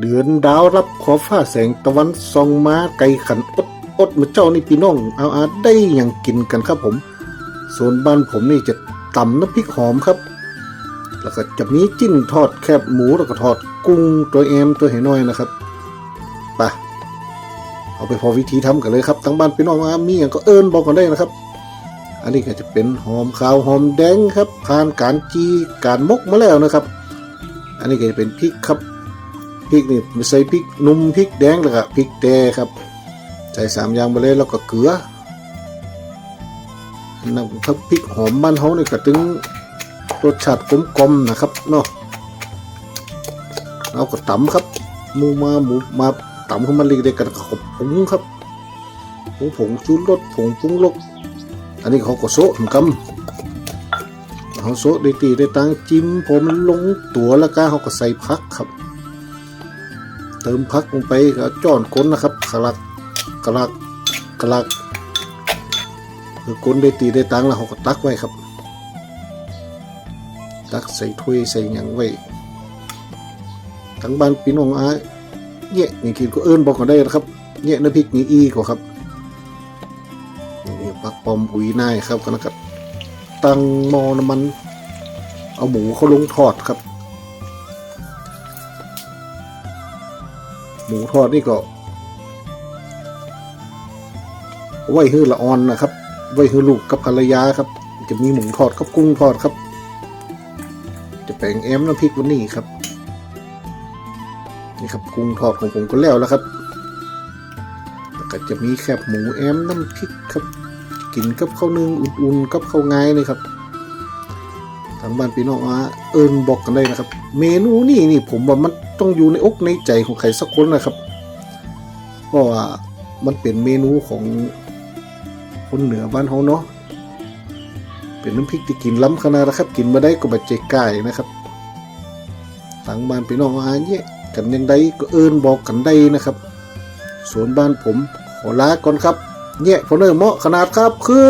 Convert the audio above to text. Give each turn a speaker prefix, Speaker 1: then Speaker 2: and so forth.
Speaker 1: เดือนดาวรับขอฟ้าแสงตะวันส่องมาไกลขันอดอดมาเจ้านี่พี่น้อง เอาอาได้อย่างกินกันครับผม ส่วนบ้านผมนี่จะตำน้ำพริกหอมครับ แล้วก็จะมีจิ้นทอดแคบหมูแล้วก็ทอดกุ้งตัวแอมตัวเห็น้อยนะครับไปเอาไปพอวิธีทำกันเลยครับทั้งบ้านพี่น้องอามีอย่างก็เอิญบอกกันได้นะครับ อันนี้ก็จะเป็นหอมขาวหอมแดงครับผ่านการจีการมกมาแล้วนะครับ อันนี้ก็จะเป็นพริกครับ พริกนี่ใส่พริกนุ่มพริกแดงแล้วก็พริกแดงครับ ใส่สามอย่างไปเลยแล้วก็เกลือน้ำครับพริกหอมบ้านเฮานี่ก็ถึงรสชาติกลมๆนะครับเนาะเราก็ตำครับหมูมาหมูมาตำขึ้นมาเรียกได้กันขบผงครับผงผงชูรสผงปรุงรสอันนี้เขาก็โซะเหมือนกันเขาโซะได้ตีได้ตังจิ้มพอมันลงตัวแล้วก็เขาก็ใส่พักครับ เติมพักลงไปก็จ้อนก้นนะครับขลักกะลักกะลักคือก้นได้ตีได้ตังแล้วเขาก็ตักไว้ครับ ตักใส่ถ้วยใส่หยังไว้ทั้งบ้านพี่น้องอาเงี้ยนี่กินก็เอิ้นบอกกันได้นะครับเงี้ยน้ำพริกนี่อีกว่าครับนี่ปักปอมอุยนายครับก็นะครับ ตั้งมอน้ำมัน เอาหมูเขาลงทอดครับ หมูทอดนี่ก็ไว้ฮือละออนนะครับ ไว้ฮือลูกกับภรรยาครับ จะมีหมูทอดกับกุ้งทอดครับ จะแปลงแอมน้ำพริกวันนี้ครับ นี่ครับกุ้งทอดของผมก็แล้วแล้วครับแล้วก็จะมีแคบหมูแอมน้ำพริกครับ กินกับข้าวนึ่งอุ่นๆกับข้าวงายเลยครับทางบ้านพี่น้องอาเอิญบอกกันได้นะครับ เมนูนี่นี่ผมว่ามัน ต้องอยู่ในอกในใจของใครสักคนนะครับ เพราะว่ามันเป็นเมนูของคนเหนือบ้านเขาเนาะ เป็นน้ำพริกที่กินล้ำขนาดนะครับ กินมาได้ก็บาดเจ็บกายนะครับทางบ้านพี่น้องอาเนี่ยกันยังไดก็เอินบอกกันได้นะครับส่วนบ้านผมขอลาก่อนครับเนี่ยพอเนอร์เหมาะขนาดครับคือ